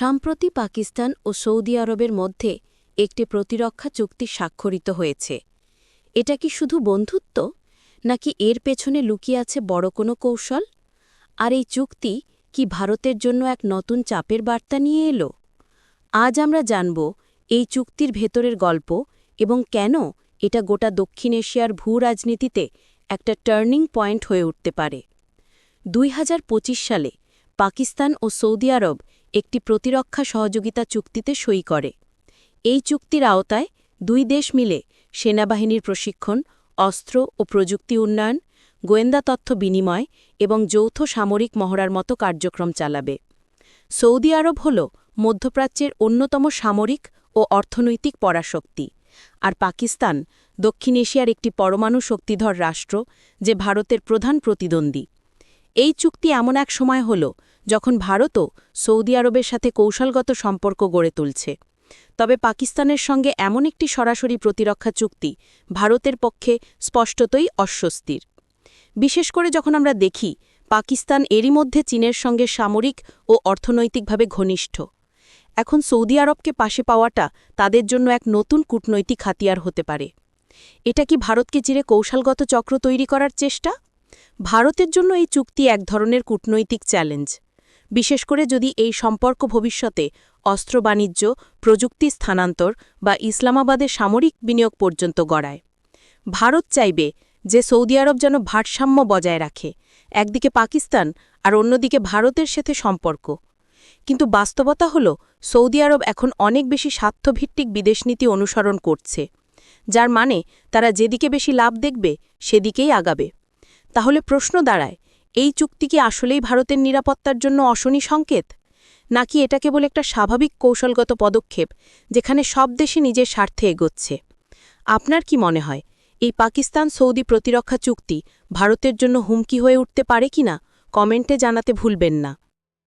সম্প্রতি পাকিস্তান ও সৌদি আরবের মধ্যে একটি প্রতিরক্ষা চুক্তি স্বাক্ষরিত হয়েছে। এটা কি শুধু বন্ধুত্ব, নাকি এর পেছনে লুকিয়ে আছে বড় কোনো কৌশল? আর এই চুক্তি কি ভারতের জন্য এক নতুন চাপের বার্তা নিয়ে এলো? আজ আমরা জানব এই চুক্তির ভেতরের গল্প এবং কেন এটা গোটা দক্ষিণ এশিয়ার ভূ রাজনীতিতে একটা টার্নিং পয়েন্ট হয়ে উঠতে পারে। দুই হাজার পঁচিশ সালে পাকিস্তান ও সৌদি আরব একটি প্রতিরক্ষা সহযোগিতা চুক্তিতে সই করে। এই চুক্তির আওতায় দুই দেশ মিলে সেনাবাহিনীর প্রশিক্ষণ, অস্ত্র ও প্রযুক্তি উন্নয়ন, গোয়েন্দা তথ্য বিনিময় এবং যৌথ সামরিক মহড়ার মতো কার্যক্রম চালাবে। সৌদি আরব হল মধ্যপ্রাচ্যের অন্যতম সামরিক ও অর্থনৈতিক পরাশক্তি, আর পাকিস্তান দক্ষিণ এশিয়ার একটি পরমাণু শক্তিধর রাষ্ট্র যে ভারতের প্রধান প্রতিদ্বন্দ্বী। এই চুক্তি এমন এক সময় হল যখন ভারতও সৌদি আরবের সাথে কৌশলগত সম্পর্ক গড়ে তুলছে। তবে পাকিস্তানের সঙ্গে এমন একটি সরাসরি প্রতিরক্ষা চুক্তি ভারতের পক্ষে স্পষ্টতই অস্বস্তির। বিশেষ করে যখন আমরা দেখি, পাকিস্তান এরই মধ্যে চীনের সঙ্গে সামরিক ও অর্থনৈতিকভাবে ঘনিষ্ঠ। এখন সৌদি আরবকে পাশে পাওয়াটা তাদের জন্য এক নতুন কূটনৈতিক হাতিয়ার হতে পারে। এটা কি ভারতকে চিরে কৌশলগত চক্র তৈরি করার চেষ্টা? ভারতের জন্য এই চুক্তি এক ধরনের কূটনৈতিক চ্যালেঞ্জ। বিশেষ করে যদি এই সম্পর্ক ভবিষ্যতে অস্ত্র বাণিজ্য, প্রযুক্তি স্থানান্তর বা ইসলামাবাদে সামরিক বিনিয়োগ পর্যন্ত গড়ায়। ভারত চাইবে যে সৌদি আরব যেন ভারসাম্য বজায় রাখে, একদিকে পাকিস্তান আর অন্যদিকে ভারতের সাথে সম্পর্ক। কিন্তু বাস্তবতা হল, সৌদি আরব এখন অনেক বেশি স্বার্থভিত্তিক বিদেশনীতি অনুসরণ করছে, যার মানে তারা যেদিকে বেশি লাভ দেখবে, সেদিকেই আগাবে। তাহলে প্রশ্ন দাঁড়ায়, এই চুক্তি কি আসলেই ভারতের নিরাপত্তার জন্য অশনি সংকেত? নাকি এটা কেবল একটা স্বাভাবিক কৌশলগত পদক্ষেপ, যেখানে সব দেশে নিজের স্বার্থে এগোচ্ছে? আপনার কি মনে হয়, এই পাকিস্তান সৌদি প্রতিরক্ষা চুক্তি ভারতের জন্য হুমকি হয়ে উঠতে পারে কিনা? কমেন্টে জানাতে ভুলবেন না।